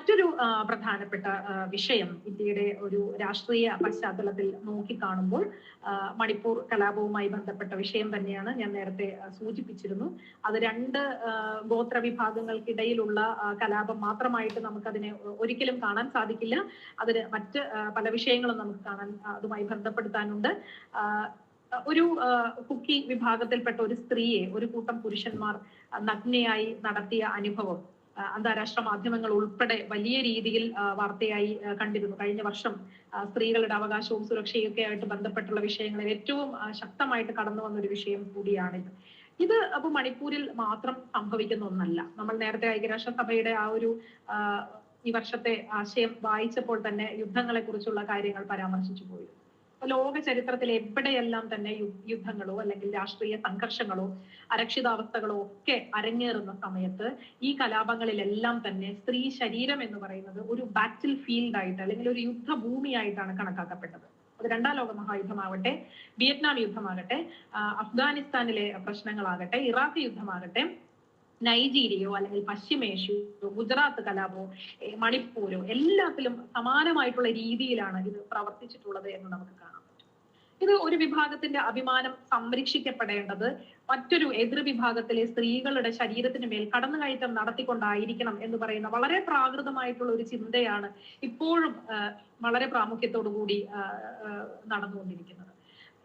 മറ്റൊരു പ്രധാനപ്പെട്ട വിഷയം ഇന്ത്യയുടെ ഒരു രാഷ്ട്രീയ പശ്ചാത്തലത്തിൽ നോക്കിക്കാണുമ്പോൾ മണിപ്പൂർ കലാപവുമായി ബന്ധപ്പെട്ട വിഷയം തന്നെയാണ് ഞാൻ നേരത്തെ സൂചിപ്പിച്ചിരുന്നു. അത് രണ്ട് ഗോത്ര വിഭാഗങ്ങൾക്കിടയിലുള്ള കലാപം മാത്രമായിട്ട് നമുക്കതിനെ ഒരിക്കലും കാണാൻ സാധിക്കില്ല. അതിന് മറ്റ് പല വിഷയങ്ങളും നമുക്ക് കാണാൻ അതുമായി ബന്ധപ്പെടുത്താനുണ്ട്. ഒരു കുക്കി വിഭാഗത്തിൽപ്പെട്ട ഒരു സ്ത്രീയെ ഒരു കൂട്ടം പുരുഷന്മാർ നഗ്നയായി നടത്തിയ അനുഭവം അന്താരാഷ്ട്ര മാധ്യമങ്ങൾ ഉൾപ്പെടെ വലിയ രീതിയിൽ വാർത്തയായി കണ്ടിരുന്നു. കഴിഞ്ഞ വർഷം സ്ത്രീകളുടെ അവകാശവും സുരക്ഷയും ഒക്കെ ആയിട്ട് ബന്ധപ്പെട്ടുള്ള വിഷയങ്ങളിൽ ഏറ്റവും ശക്തമായിട്ട് കടന്നു വന്ന ഒരു വിഷയം കൂടിയാണിത്. ഇത് അപ്പൊ മണിപ്പൂരിൽ മാത്രം സംഭവിക്കുന്ന ഒന്നല്ല. നമ്മൾ നേരത്തെ ഐക്യരാഷ്ട്രസഭയുടെ ആ ഒരു ഈ വർഷത്തെ ആശയം വായിച്ചപ്പോൾ തന്നെ യുദ്ധങ്ങളെ കുറിച്ചുള്ള കാര്യങ്ങൾ പരാമർശിച്ചു പോയിരുന്നു ലോക ചരിത്രത്തിൽ എവിടെയെല്ലാം തന്നെ യുദ്ധങ്ങളോ അല്ലെങ്കിൽ രാഷ്ട്രീയ സംഘർഷങ്ങളോ അരക്ഷിതാവസ്ഥകളോ ഒക്കെ അരങ്ങേറുന്ന സമയത്ത് ഈ കലാപങ്ങളിലെല്ലാം തന്നെ സ്ത്രീ ശരീരം എന്ന് പറയുന്നത് ഒരു ബാറ്റിൽ ഫീൽഡ് ആയിട്ട് അല്ലെങ്കിൽ ഒരു യുദ്ധഭൂമിയായിട്ടാണ് കണക്കാക്കപ്പെട്ടത്. അത് രണ്ടാം ലോക മഹായുദ്ധമാവട്ടെ വിയറ്റ്നാം യുദ്ധമാകട്ടെ അഫ്ഗാനിസ്ഥാനിലെ പ്രശ്നങ്ങളാകട്ടെ ഇറാഖ് യുദ്ധമാകട്ടെ നൈജീരിയയോ അല്ലെങ്കിൽ പശ്ചിമേഷ്യയോ ഗുജറാത്ത് കലാപോ ഏ, മണിപ്പൂരോ എല്ലാത്തിലും സമാനമായിട്ടുള്ള രീതിയിലാണ് ഇത് പ്രവർത്തിച്ചിട്ടുള്ളത് എന്ന് നമുക്ക് കാണാം ഇത് ഒരു വിഭാഗത്തിന്റെ അഭിമാനം സംരക്ഷിക്കപ്പെടേണ്ടത് മറ്റൊരു എതിർ വിഭാഗത്തിലെ സ്ത്രീകളുടെ ശരീരത്തിന് മേൽ കടന്നുകയറ്റം നടത്തിക്കൊണ്ടായിരിക്കണം എന്ന് പറയുന്ന വളരെ പ്രാകൃതമായിട്ടുള്ള ഒരു ചിന്തയാണ് ഇപ്പോഴും വളരെ പ്രാമുഖ്യത്തോടു കൂടി നടന്നുകൊണ്ടിരിക്കുന്നത്.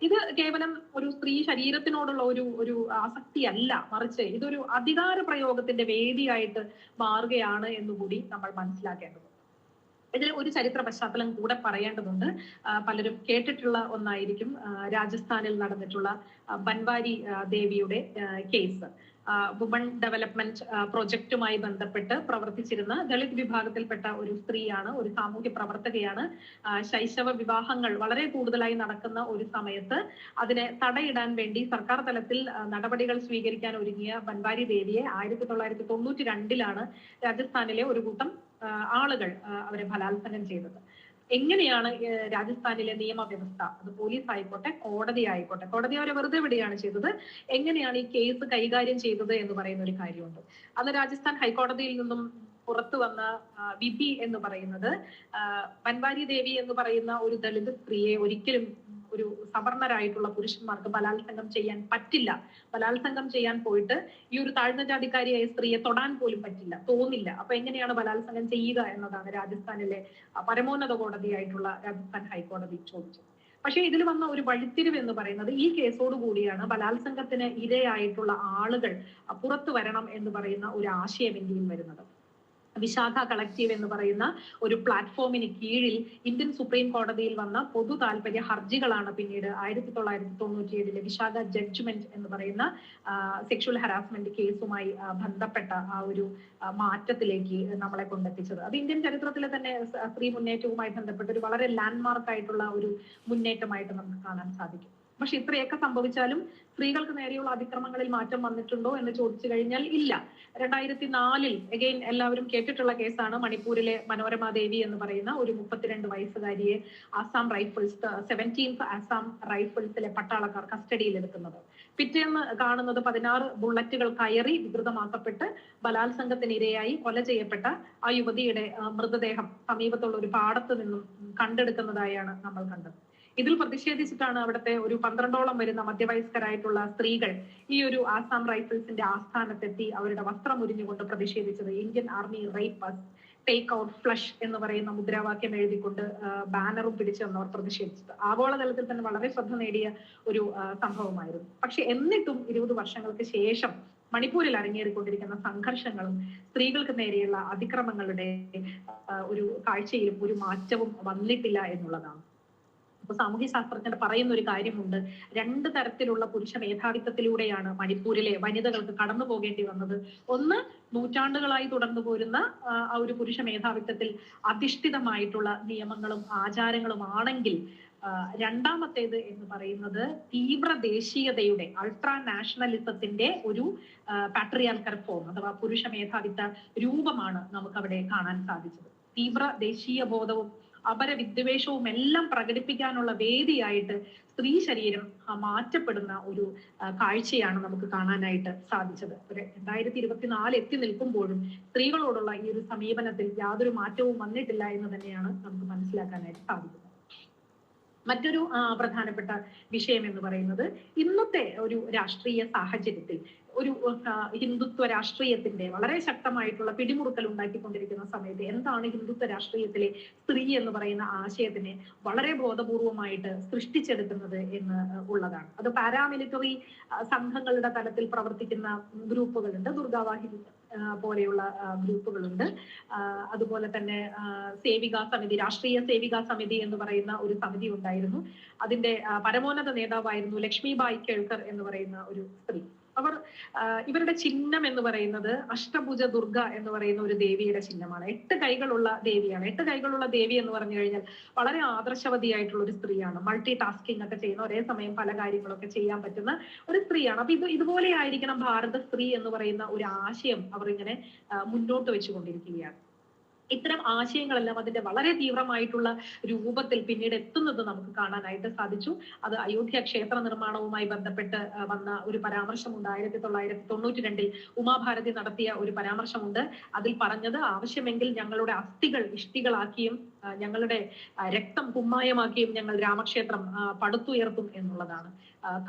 ഇത് കേവലം ഒരു സ്ത്രീ ശരീരത്തിനോടുള്ള ഒരു ഒരു ആസക്തിയല്ല. മറിച്ച് ഇതൊരു അധികാര പ്രയോഗത്തിന്റെ വേദിയായിട്ട് മാറുകയാണ് എന്നുകൂടി നമ്മൾ മനസ്സിലാക്കേണ്ടതുണ്ട്. ഇതിൽ ഒരു ചരിത്ര പശ്ചാത്തലം കൂടെ പറയേണ്ടതുണ്ട്. പലരും കേട്ടിട്ടുള്ള ഒന്നായിരിക്കും രാജസ്ഥാനിൽ നടന്നിട്ടുള്ള ബൻവാരി ദേവിയുടെ കേസ്. വുമൺ ഡെവലപ്മെന്റ് പ്രൊജക്റ്റുമായി ബന്ധപ്പെട്ട് പ്രവർത്തിച്ചിരുന്ന ദളിത് വിഭാഗത്തിൽപ്പെട്ട ഒരു സ്ത്രീയാണ് ഒരു സാമൂഹ്യ പ്രവർത്തകയാണ്. ശൈശവ വിവാഹങ്ങൾ വളരെ കൂടുതലായി നടക്കുന്ന ഒരു സമയത്ത് അതിനെ തടയിടാൻ വേണ്ടി സർക്കാർ തലത്തിൽ നടപടികൾ സ്വീകരിക്കാൻ ഒരുങ്ങിയ ബൻവാരി ദേവിയെ ആയിരത്തി തൊള്ളായിരത്തി തൊണ്ണൂറ്റി രണ്ടിലാണ് രാജസ്ഥാനിലെ ഒരു കൂട്ടം ആളുകൾ അവരെ ബലാത്സംഗം ചെയ്തത്. എങ്ങനെയാണ് രാജസ്ഥാനിലെ നിയമവ്യവസ്ഥ? അത് പോലീസ് ആയിക്കോട്ടെ കോടതി ആയിക്കോട്ടെ. കോടതി അവരെ വെറുതെ വിടുകയാണ് ചെയ്തത്. എങ്ങനെയാണ് ഈ കേസ് കൈകാര്യം ചെയ്തത് എന്ന് പറയുന്ന ഒരു കാര്യമുണ്ട്. അന്ന് രാജസ്ഥാൻ ഹൈക്കോടതിയിൽ നിന്നും പുറത്തു വന്ന വിധി എന്ന് പറയുന്നത് പൻവാരി ദേവി എന്ന് പറയുന്ന ഒരു ദളിത് സ്ത്രീയെ ഒരിക്കലും ഒരു സവർണരായിട്ടുള്ള പുരുഷന്മാർക്ക് ബലാത്സംഗം ചെയ്യാൻ പറ്റില്ല. ബലാത്സംഗം ചെയ്യാൻ പോയിട്ട് ഈ ഒരു താഴ്ന്ന ജാതിക്കാരിയായ സ്ത്രീയെ തൊടാൻ പോലും പറ്റില്ല. തോന്നില്ല. അപ്പൊ എങ്ങനെയാണ് ബലാത്സംഗം ചെയ്യുക എന്നതാണ് രാജസ്ഥാനിലെ പരമോന്നത കോടതിയായിട്ടുള്ള രാജസ്ഥാൻ ഹൈക്കോടതി ചോദിച്ചത്. പക്ഷേ ഇതിൽ വന്ന ഒരു വഴിത്തിരിവ് എന്ന് പറയുന്നത് ഈ കേസോട് കൂടിയാണ് ബലാത്സംഗത്തിന് ഇരയായിട്ടുള്ള ആളുകൾ പുറത്തു വരണം എന്ന് പറയുന്ന ഒരു ആശയം ഇന്ത്യയിൽ വരുന്നത്. വിശാഖ കളക്റ്റീവ് എന്ന് പറയുന്ന ഒരു പ്ലാറ്റ്ഫോമിന് കീഴിൽ ഇന്ത്യൻ സുപ്രീം കോടതിയിൽ വന്ന പൊതു താല്പര്യ ഹർജികളാണ് പിന്നീട് ആയിരത്തി തൊള്ളായിരത്തി തൊണ്ണൂറ്റി ഏഴിലെ വിശാഖ ജഡ്ജ്മെന്റ് എന്ന് പറയുന്ന സെക്ഷൽ ഹറാസ്മെന്റ് കേസുമായി ബന്ധപ്പെട്ട ആ ഒരു മാറ്റത്തിലേക്ക് നമ്മളെ കൊണ്ടെത്തിച്ചത്. അത് ഇന്ത്യൻ ചരിത്രത്തിലെ തന്നെ സ്ത്രീ മുന്നേറ്റവുമായി ബന്ധപ്പെട്ട ഒരു വളരെ ലാൻഡ്മാർക്ക് ആയിട്ടുള്ള ഒരു മുന്നേറ്റമായിട്ട് നമുക്ക് കാണാൻ സാധിക്കും. പക്ഷെ ഇത്രയൊക്കെ സംഭവിച്ചാലും സ്ത്രീകൾക്ക് നേരെയുള്ള അതിക്രമങ്ങളിൽ മാറ്റം വന്നിട്ടുണ്ടോ എന്ന് ചോദിച്ചു കഴിഞ്ഞാൽ ഇല്ല. രണ്ടായിരത്തി നാലിൽ എഗെയിൻ എല്ലാവരും കേട്ടിട്ടുള്ള കേസാണ് മണിപ്പൂരിലെ മനോരമ ദേവി എന്ന് പറയുന്ന ഒരു മുപ്പത്തിരണ്ട് വയസ്സുകാരിയെ ആസാം റൈഫിൾസ് സെവന്റീൻത്ത് ആസാം റൈഫിൾസിലെ പട്ടാളക്കാർ കസ്റ്റഡിയിൽ എടുക്കുന്നത് പിറ്റേന്ന് കാണുന്നത് പതിനാറ് ബുള്ളറ്റുകൾ കയറി വികൃതമാക്കപ്പെട്ട് ബലാത്സംഗത്തിനിരയായി കൊല ചെയ്യപ്പെട്ട ആ യുവതിയുടെ മൃതദേഹം സമീപത്തുള്ള ഒരു പാടത്ത് നിന്നും കണ്ടെടുക്കുന്നതായാണ് നമ്മൾ കണ്ടത്. ഇതിൽ പ്രതിഷേധിച്ചിട്ടാണ് അവിടുത്തെ ഒരു പന്ത്രണ്ടോളം വരുന്ന മധ്യവയസ്കരായിട്ടുള്ള സ്ത്രീകൾ ഈ ഒരു ആസാം റൈഫിൾസിന്റെ ആസ്ഥാനത്തെത്തി അവരുടെ വസ്ത്രം ഉരിഞ്ഞുകൊണ്ട് പ്രതിഷേധിച്ചത്. Indian army rape take out flush എന്ന് പറയുന്ന മുദ്രാവാക്യം എഴുതിക്കൊണ്ട് ബാനറും പിടിച്ചു അവർ പ്രതിഷേധിച്ചത്. ആഗോളതലത്തിൽ തന്നെ വളരെ ശ്രദ്ധ നേടിയ ഒരു സംഭവമായിരുന്നു. പക്ഷെ എന്നിട്ടും ഇരുപത് വർഷങ്ങൾക്ക് ശേഷം മണിപ്പൂരിൽ അരങ്ങേറിക്കൊണ്ടിരിക്കുന്ന സംഘർഷങ്ങളും സ്ത്രീകൾക്ക് നേരെയുള്ള അതിക്രമങ്ങളുടെ ഒരു കാഴ്ചയിലും ഒരു മാറ്റവും വന്നിട്ടില്ല എന്നുള്ളതാണ്. അപ്പൊ സാമൂഹ്യ ശാസ്ത്രജ്ഞർ പറയുന്ന ഒരു കാര്യമുണ്ട്. രണ്ട് തരത്തിലുള്ള പുരുഷ മേധാവിത്വത്തിലൂടെയാണ് മണിപ്പൂരിലെ വനിതകൾക്ക് കടന്നു പോകേണ്ടി വന്നത്. ഒന്ന് നൂറ്റാണ്ടുകളായി തുടർന്നു പോരുന്ന ആ, ഒരു പുരുഷ മേധാവിത്വത്തിൽ അധിഷ്ഠിതമായിട്ടുള്ള നിയമങ്ങളും ആചാരങ്ങളും ആണെങ്കിൽ രണ്ടാമത്തേത് എന്ന് പറയുന്നത് തീവ്ര ദേശീയതയുടെ അൾട്രാ നാഷണലിസത്തിന്റെ ഒരു പാട്രിയാൽക്കർ ഫോം അഥവാ പുരുഷ മേധാവിത്വ രൂപമാണ് നമുക്കവിടെ കാണാൻ സാധിച്ചത്. തീവ്ര ദേശീയ ബോധവും അപരവിദ്വേഷവും എല്ലാം പ്രകടിപ്പിക്കാനുള്ള വേദിയായിട്ട് സ്ത്രീ ശരീരം മാറ്റപ്പെടുന്ന ഒരു കാഴ്ചയാണ് നമുക്ക് കാണാനായിട്ട് സാധിച്ചത്. ഒരു രണ്ടായിരത്തി ഇരുപത്തിനാല് എത്തി നിൽക്കുമ്പോഴും സ്ത്രീകളോടുള്ള ഈ ഒരു സമീപനത്തിൽ യാതൊരു മാറ്റവും വന്നിട്ടില്ല എന്ന് തന്നെയാണ് നമുക്ക് മനസ്സിലാക്കാനായിട്ട് സാധിക്കുന്നത്. മറ്റൊരു പ്രധാനപ്പെട്ട വിഷയം എന്ന് പറയുന്നത് ഇന്നത്തെ ഒരു രാഷ്ട്രീയ സാഹചര്യത്തിൽ ഒരു ഹിന്ദുത്വ രാഷ്ട്രീയത്തിന്റെ വളരെ ശക്തമായിട്ടുള്ള പിടിമുറുക്കൽ ഉണ്ടാക്കിക്കൊണ്ടിരിക്കുന്ന സമയത്ത് എന്താണ് ഹിന്ദുത്വ രാഷ്ട്രീയത്തിലെ സ്ത്രീ എന്ന് പറയുന്ന ആശയത്തിനെ വളരെ ബോധപൂർവമായിട്ട് സൃഷ്ടിച്ചെടുക്കുന്നത് എന്ന് ഉള്ളതാണ്. അത് പാരാമിലിറ്ററി സംഘങ്ങളുടെ തലത്തിൽ പ്രവർത്തിക്കുന്ന ഗ്രൂപ്പുകളുണ്ട്. ദുർഗാവാഹിനി പോലെയുള്ള ഗ്രൂപ്പുകളുണ്ട്. അതുപോലെ തന്നെ സേവികാ സമിതി രാഷ്ട്രീയ സേവികാ സമിതി എന്ന് പറയുന്ന ഒരു സമിതി ഉണ്ടായിരുന്നു. അതിന്റെ പരമോന്നത നേതാവായിരുന്നു ലക്ഷ്മി ബായി കേൾക്കർ എന്ന് പറയുന്ന ഒരു സ്ത്രീ. അവർ ഇവരുടെ ചിഹ്നം എന്ന് പറയുന്നത് അഷ്ടഭുജ ദുർഗ എന്ന് പറയുന്ന ഒരു ദേവിയുടെ ചിഹ്നമാണ്. എട്ട് കൈകളുള്ള ദേവിയാണ്. എട്ട് കൈകളുള്ള ദേവി എന്ന് പറഞ്ഞു കഴിഞ്ഞാൽ വളരെ ആദർശവതിയായിട്ടുള്ള ഒരു സ്ത്രീയാണ്. മൾട്ടി ടാസ്കിംഗ് ഒക്കെ ചെയ്യുന്ന ഒരേ സമയം പല കാര്യങ്ങളൊക്കെ ചെയ്യാൻ പറ്റുന്ന ഒരു സ്ത്രീയാണ്. അപ്പൊ ഇത് ഇതുപോലെ ആയിരിക്കണം ഭാരത സ്ത്രീ എന്ന് പറയുന്ന ഒരു ആശയം അവർ ഇങ്ങനെ മുന്നോട്ട് വെച്ചുകൊണ്ടിരിക്കുകയാണ്. ഇത്തരം ആശയങ്ങളെല്ലാം അതിന്റെ വളരെ തീവ്രമായിട്ടുള്ള രൂപത്തിൽ പിന്നീട് എത്തുന്നത് നമുക്ക് കാണാനായിട്ട് സാധിച്ചു. അത് അയോധ്യ ക്ഷേത്ര നിർമ്മാണവുമായി ബന്ധപ്പെട്ട് വന്ന ഒരു പരാമർശമുണ്ട്. ആയിരത്തി തൊള്ളായിരത്തി തൊണ്ണൂറ്റി രണ്ടിൽ ഉമാഭാരതി നടത്തിയ ഒരു പരാമർശമുണ്ട്. അതിൽ പറഞ്ഞത് ആവശ്യമെങ്കിൽ ഞങ്ങളുടെ അസ്ഥികൾ ഇഷ്ടികളാക്കിയും ഞങ്ങളുടെ രക്തം കുമ്മായമാക്കിയും ഞങ്ങൾ രാമക്ഷേത്രം പടുത്തുയർത്തും എന്നുള്ളതാണ്.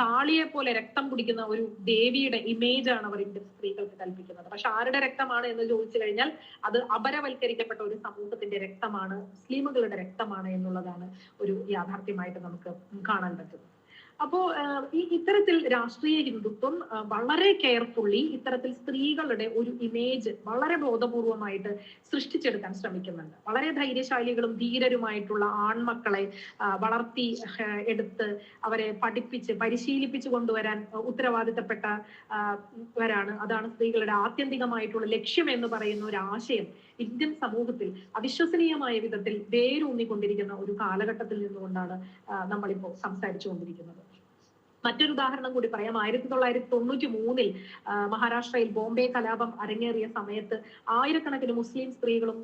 കാളിയെ പോലെ രക്തം കുടിക്കുന്ന ഒരു ദേവിയുടെ ഇമേജ് ആണ് അവർ ഇന്ത്യൻ സ്ത്രീകൾക്ക് കൽപ്പിക്കുന്നത്. പക്ഷെ ആരുടെ രക്തമാണ് എന്ന് ചോദിച്ചു കഴിഞ്ഞാൽ അത് അപരവൽക്കരിക്കപ്പെട്ട ഒരു സമൂഹത്തിന്റെ രക്തമാണ് മുസ്ലിമുകളുടെ രക്തമാണ് എന്നുള്ളതാണ് ഒരു യാഥാർത്ഥ്യമായിട്ട് നമുക്ക് കാണാൻ പറ്റുന്നത് അപ്പോ ഈ ഇത്തരത്തിൽ രാഷ്ട്രീയ ഹിന്ദുത്വം വളരെ കെയർഫുള്ളി ഇത്തരത്തിൽ സ്ത്രീകളുടെ ഒരു ഇമേജ് വളരെ ബോധപൂർവമായിട്ട് സൃഷ്ടിച്ചെടുക്കാൻ ശ്രമിക്കുന്നുണ്ട്. വളരെ ധൈര്യശാലികളും ധീരരുമായിട്ടുള്ള ആൺമക്കളെ വളർത്തി എടുത്ത് അവരെ പഠിപ്പിച്ച് പരിശീലിപ്പിച്ചു കൊണ്ടുവരാൻ ഉത്തരവാദിത്തപ്പെട്ടവരാണ് വരാണ്. അതാണ് സ്ത്രീകളുടെ ആത്യന്തികമായിട്ടുള്ള ലക്ഷ്യം എന്ന് പറയുന്ന ഒരു ആശയം ഇന്ത്യൻ സമൂഹത്തിൽ അവിശ്വസനീയമായ വിധത്തിൽ വേരൂന്നിക്കൊണ്ടിരിക്കുന്ന ഒരു കാലഘട്ടത്തിൽ നിന്നുകൊണ്ടാണ് നമ്മളിപ്പോൾ സംസാരിച്ചു സംസാരിച്ചുകൊണ്ടിരിക്കുന്നത്. മറ്റൊരു ഉദാഹരണം കൂടി പറയാം. ആയിരത്തി തൊള്ളായിരത്തി തൊണ്ണൂറ്റി മൂന്നിൽ മഹാരാഷ്ട്രയിൽ ബോംബെ കലാപം അരങ്ങേറിയ സമയത്ത് ആയിരക്കണക്കിന് മുസ്ലിം സ്ത്രീകളും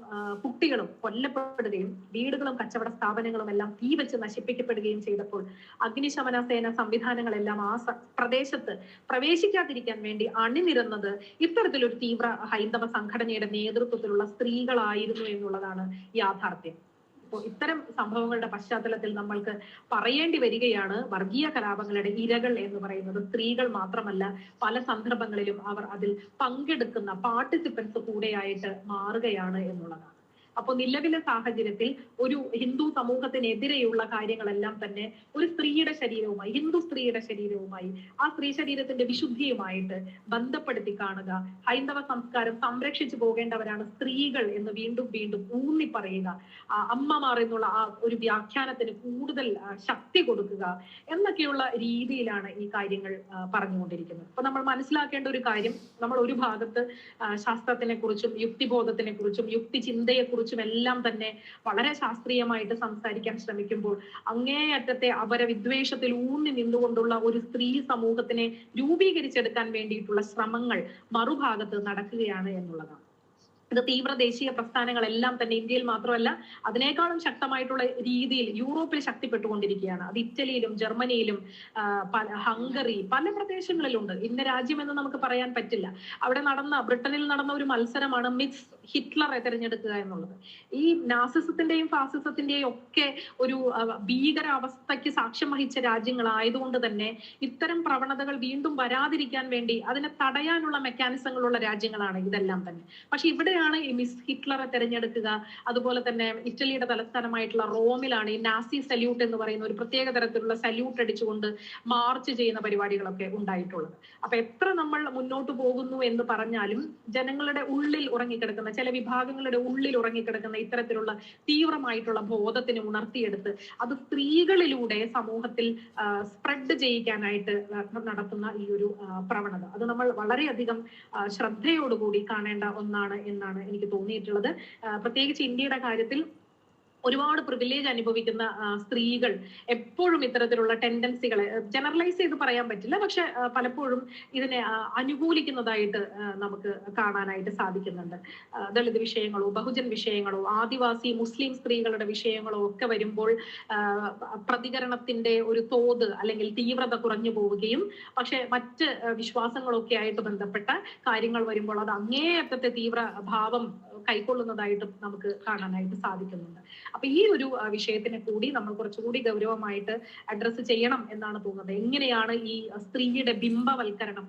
കുട്ടികളും കൊല്ലപ്പെടുകയും വീടുകളും കച്ചവട സ്ഥാപനങ്ങളും എല്ലാം തീ വെച്ച് നശിപ്പിക്കപ്പെടുകയും ചെയ്തപ്പോൾ അഗ്നിശമന സേന സംവിധാനങ്ങളെല്ലാം ആ പ്രദേശത്ത് പ്രവേശിക്കാതിരിക്കാൻ വേണ്ടി അണിനിരന്നത് ഇത്തരത്തിലൊരു തീവ്ര ഹൈന്ദവ സംഘടനയുടെ നേതൃത്വത്തിലുള്ള സ്ത്രീകളായിരുന്നു എന്നുള്ളതാണ് യാഥാർത്ഥ്യം. ഇത്തരം സംഭവങ്ങളുടെ പശ്ചാത്തലത്തിൽ നമ്മൾക്ക് പറയേണ്ടി വരികയാണ് വർഗീയ കലാപങ്ങളുടെ ഇരകൾ എന്ന് പറയുന്നത് സ്ത്രീകൾ മാത്രമല്ല പല സന്ദർഭങ്ങളിലും അവർ അതിൽ പങ്കെടുക്കുന്ന പാർട്ടിസിപ്പൻസ് കൂടെയായിട്ട് മാറുകയാണ് എന്നുള്ളതാണ്. അപ്പോൾ നിലവിലെ സാഹചര്യത്തിൽ ഒരു ഹിന്ദു സമൂഹത്തിനെതിരെയുള്ള കാര്യങ്ങളെല്ലാം തന്നെ ഒരു സ്ത്രീയുടെ ശരീരവുമായി ഹിന്ദു സ്ത്രീയുടെ ശരീരവുമായി ആ സ്ത്രീ ശരീരത്തിന്റെ വിശുദ്ധിയുമായിട്ട് ബന്ധപ്പെടുത്തി കാണുക. ഹൈന്ദവ സംസ്കാരം സംരക്ഷിച്ചു പോകേണ്ടവരാണ് സ്ത്രീകൾ എന്ന് വീണ്ടും വീണ്ടും ഊന്നി പറയുക. അമ്മമാർ എന്നുള്ള ആ ഒരു വ്യാഖ്യാനത്തിന് കൂടുതൽ ശക്തി കൊടുക്കുക എന്നൊക്കെയുള്ള രീതിയിലാണ് ഈ കാര്യങ്ങൾ പറഞ്ഞുകൊണ്ടിരിക്കുന്നത്. അപ്പൊ നമ്മൾ മനസ്സിലാക്കേണ്ട ഒരു കാര്യം നമ്മൾ ഒരു ഭാഗത്ത് ശാസ്ത്രത്തിനെ കുറിച്ചും യുക്തിബോധത്തിനെ കുറിച്ചും യുക്തി ചിന്തയെ കുറിച്ചും എല്ലാം തന്നെ വളരെ ശാസ്ത്രീയമായിട്ട് സംസാരിക്കാൻ ശ്രമിക്കുമ്പോൾ അങ്ങേയറ്റത്തെ അപരവിദ്വേഷത്തിൽ ഊന്നി നിന്നുകൊണ്ടുള്ള ഒരു സ്ത്രീ സമൂഹത്തിനെ രൂപീകരിച്ചെടുക്കാൻ വേണ്ടിയിട്ടുള്ള ശ്രമങ്ങൾ മറുഭാഗത്ത് നടക്കുകയാണ് എന്നുള്ളതാണ്. ഇത് തീവ്ര ദേശീയ പ്രസ്ഥാനങ്ങളെല്ലാം തന്നെ ഇന്ത്യയിൽ മാത്രമല്ല അതിനേക്കാളും ശക്തമായിട്ടുള്ള രീതിയിൽ യൂറോപ്പിൽ ശക്തിപ്പെട്ടുകൊണ്ടിരിക്കുകയാണ്. അത് ഇറ്റലിയിലും ജർമ്മനിയിലും ഹംഗറി പല പ്രദേശങ്ങളിലുണ്ട്. ഇന്ന രാജ്യം എന്ന് നമുക്ക് പറയാൻ പറ്റില്ല. അവിടെ നടന്ന ബ്രിട്ടനിൽ നടന്ന ഒരു മത്സരമാണ് മിക്സ് ഹിറ്റ്ലറെ തിരഞ്ഞെടുക്കുക എന്നുള്ളത്. ഈ നാസിസത്തിന്റെയും ഫാസിസത്തിന്റെയും ഒക്കെ ഒരു ഭീകരാവസ്ഥയ്ക്ക് സാക്ഷ്യം വഹിച്ച രാജ്യങ്ങളായതുകൊണ്ട് തന്നെ ഇത്തരം പ്രവണതകൾ വീണ്ടും വരാതിരിക്കാൻ വേണ്ടി അതിനെ തടയാനുള്ള മെക്കാനിസങ്ങളുള്ള രാജ്യങ്ങളാണ് ഇതെല്ലാം തന്നെ. പക്ഷെ ഇവിടെയാണ് ഈ മിസ് ഹിറ്റ്ലറെ തിരഞ്ഞെടുക്കുക അതുപോലെ തന്നെ ഇറ്റലിയുടെ തലസ്ഥാനമായിട്ടുള്ള റോമിലാണ് ഈ നാസി സല്യൂട്ട് എന്ന് പറയുന്ന ഒരു പ്രത്യേക തരത്തിലുള്ള സല്യൂട്ട് അടിച്ചുകൊണ്ട് മാർച്ച് ചെയ്യുന്ന പരിപാടികളൊക്കെ ഉണ്ടായിട്ടുള്ളത്. അപ്പൊ എത്ര നമ്മൾ മുന്നോട്ട് പോകുന്നു എന്ന് പറഞ്ഞാലും ജനങ്ങളുടെ ഉള്ളിൽ ഉറങ്ങിക്കിടക്കുന്ന ചില വിഭാഗങ്ങളുടെ ഉള്ളിൽ ഉറങ്ങിക്കിടക്കുന്ന ഇത്തരത്തിലുള്ള തീവ്രമായിട്ടുള്ള ബോധത്തിന് ഉണർത്തിയെടുത്ത് അത് സ്ത്രീകളിലൂടെ സമൂഹത്തിൽ സ്പ്രെഡ് ചെയ്യിക്കാനായിട്ട് നടത്തുന്ന ഈ ഒരു പ്രവണത. അത് നമ്മൾ വളരെയധികം ശ്രദ്ധയോടുകൂടി കാണേണ്ട ഒന്നാണ് എന്നാണ് എനിക്ക് തോന്നിയിട്ടുള്ളത്. പ്രത്യേകിച്ച് ഇന്ത്യയുടെ കാര്യത്തിൽ ഒരുപാട് പ്രിവിലേജ് അനുഭവിക്കുന്ന സ്ത്രീകൾ എപ്പോഴും ഇത്തരത്തിലുള്ള ടെൻഡൻസികളെ ജനറലൈസ് ചെയ്ത് പറയാൻ പറ്റില്ല. പക്ഷെ പലപ്പോഴും ഇതിനെ അനുകൂലിക്കുന്നതായിട്ട് നമുക്ക് കാണാനായിട്ട് സാധിക്കുന്നുണ്ട്. ദളിത് വിഷയങ്ങളോ ബഹുജൻ വിഷയങ്ങളോ ആദിവാസി മുസ്ലിം സ്ത്രീകളുടെ വിഷയങ്ങളോ ഒക്കെ വരുമ്പോൾ പ്രതികരണത്തിന്റെ ഒരു തോത് അല്ലെങ്കിൽ തീവ്രത കുറഞ്ഞു പോവുകയും പക്ഷെ മറ്റ് വിശ്വാസങ്ങളൊക്കെ ആയിട്ട് ബന്ധപ്പെട്ട കാര്യങ്ങൾ വരുമ്പോൾ അത് അങ്ങേയറ്റത്തെ തീവ്ര ഭാവം കൈക്കൊള്ളുന്നതായിട്ട് നമുക്ക് കാണാനായിട്ട് സാധിക്കുന്നുണ്ട്. അപ്പൊ ഈ ഒരു വിഷയത്തിനെ കൂടി നമ്മൾ കുറച്ചുകൂടി ഗൗരവമായിട്ട് അഡ്രസ്സ് ചെയ്യണം എന്നാണ് തോന്നുന്നത്. എങ്ങനെയാണ് ഈ സ്ത്രീയുടെ ബിംബവൽക്കരണം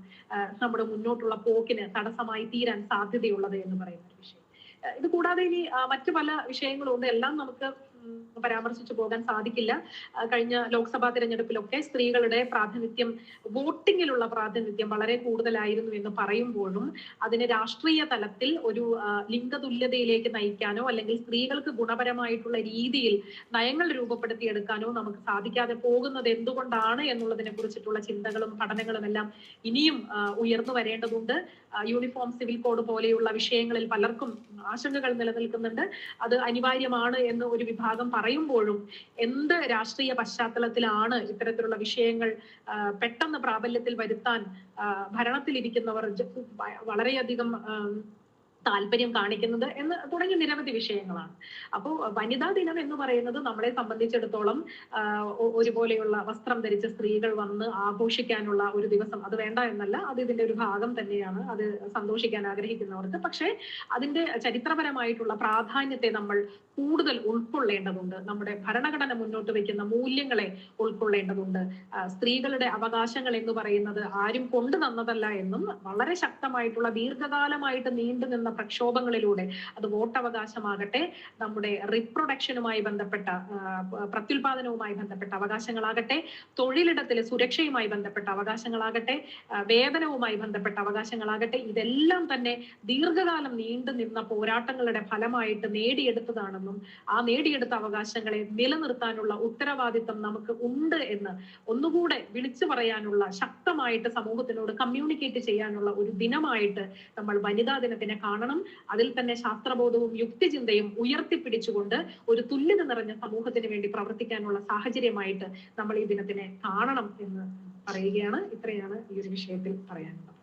നമ്മുടെ മുന്നോട്ടുള്ള പോക്കിന് തടസ്സമായി തീരാൻ സാധ്യതയുള്ളത് എന്ന് പറയുന്ന വിഷയം. ഇത് കൂടാതെ ഇനി മറ്റു പല വിഷയങ്ങളും ഉണ്ട് എല്ലാം നമുക്ക് പരാമർശിച്ചു പോകാൻ സാധിക്കില്ല. കഴിഞ്ഞ ലോക്സഭാ തിരഞ്ഞെടുപ്പിലൊക്കെ സ്ത്രീകളുടെ പ്രാതിനിധ്യം വോട്ടിങ്ങിലുള്ള പ്രാതിനിധ്യം വളരെ കൂടുതലായിരുന്നു എന്ന് പറയുമ്പോഴും അതിന് രാഷ്ട്രീയ തലത്തിൽ ഒരു ലിംഗതുല്യതയിലേക്ക് നയിക്കാനോ അല്ലെങ്കിൽ സ്ത്രീകൾക്ക് ഗുണപരമായിട്ടുള്ള രീതിയിൽ നയങ്ങൾ രൂപപ്പെടുത്തിയെടുക്കാനോ നമുക്ക് സാധിക്കാതെ പോകുന്നത് എന്തുകൊണ്ടാണ് എന്നുള്ളതിനെ കുറിച്ചിട്ടുള്ള ചിന്തകളും പഠനങ്ങളും എല്ലാം ഇനിയും ഉയർന്നു വരേണ്ടതുണ്ട്. യൂണിഫോം സിവിൽ കോഡ് പോലെയുള്ള വിഷയങ്ങളിൽ പലർക്കും ആശങ്കകൾ നിലനിൽക്കുന്നുണ്ട്. അത് അനിവാര്യമാണ് എന്ന് ഒരു വിഭാഗം പറയുമ്പോഴും എന്ത് രാഷ്ട്രീയ പശ്ചാത്തലത്തിലാണ് ഇത്തരത്തിലുള്ള വിഷയങ്ങൾ പെട്ടെന്ന് പ്രാബല്യത്തിൽ വരുത്താൻ ഭരണത്തിലിരിക്കുന്നവർ വളരെയധികം താല്പര്യം കാണിക്കുന്നത് എന്ന് തുടങ്ങിയ നിരവധി വിഷയങ്ങളാണ്. അപ്പോൾ വനിതാ ദിനം എന്ന് പറയുന്നത് നമ്മളെ സംബന്ധിച്ചിടത്തോളം ഒരുപോലെയുള്ള വസ്ത്രം ധരിച്ച സ്ത്രീകൾ വന്ന് ആഘോഷിക്കാനുള്ള ഒരു ദിവസം അത് വേണ്ട എന്നല്ല അത് ഇതിന്റെ ഒരു ഭാഗം തന്നെയാണ്. അത് സന്തോഷിക്കാൻ ആഗ്രഹിക്കുന്നവർക്ക്. പക്ഷേ അതിന്റെ ചരിത്രപരമായിട്ടുള്ള പ്രാധാന്യത്തെ നമ്മൾ കൂടുതൽ ഉൾക്കൊള്ളേണ്ടതുണ്ട്. നമ്മുടെ ഭരണഘടന മുന്നോട്ട് വെക്കുന്ന മൂല്യങ്ങളെ ഉൾക്കൊള്ളേണ്ടതുണ്ട്. സ്ത്രീകളുടെ അവകാശങ്ങൾ എന്ന് പറയുന്നത് ആരും കൊണ്ടു തന്നതല്ല എന്നും വളരെ ശക്തമായിട്ടുള്ള ദീർഘകാലമായിട്ട് നീണ്ടു നിന്ന പ്രക്ഷോഭങ്ങളിലൂടെ അത് വോട്ടവകാശമാകട്ടെ നമ്മുടെ റിപ്രൊഡക്ഷനുമായി ബന്ധപ്പെട്ട പ്രത്യുൽപാദനവുമായി ബന്ധപ്പെട്ട അവകാശങ്ങളാകട്ടെ തൊഴിലിടത്തിലെ സുരക്ഷയുമായി ബന്ധപ്പെട്ട അവകാശങ്ങളാകട്ടെ വേതനവുമായി ബന്ധപ്പെട്ട അവകാശങ്ങളാകട്ടെ ഇതെല്ലാം തന്നെ ദീർഘകാലം നീണ്ടു നിന്ന പോരാട്ടങ്ങളുടെ ഫലമായിട്ട് നേടിയെടുത്തതാണെന്നും ആ നേടിയെടുത്ത അവകാശങ്ങളെ നിലനിർത്താനുള്ള ഉത്തരവാദിത്തം നമുക്ക് ഉണ്ട് എന്ന് ഒന്നുകൂടെ വിളിച്ചു പറയാനുള്ള ശക്തമായിട്ട് സമൂഹത്തിനോട് കമ്മ്യൂണിക്കേറ്റ് ചെയ്യാനുള്ള ഒരു ദിനമായിട്ട് നമ്മൾ വനിതാ ദിനത്തിനെ കാണണം അതിൽ തന്നെ ശാസ്ത്രബോധവും യുക്തിചിന്തയും ഉയർത്തിപ്പിടിച്ചുകൊണ്ട് ഒരു തുല്യത നിറഞ്ഞ സമൂഹത്തിന് വേണ്ടി പ്രവർത്തിക്കാനുള്ള സാഹചര്യമായിട്ട് നമ്മൾ ഈ ദിനത്തിനെ കാണണം എന്ന് പറയുകയാണ്. ഇത്രയാണ് ഈ ഒരു വിഷയത്തിൽ പറയാനുള്ളത്.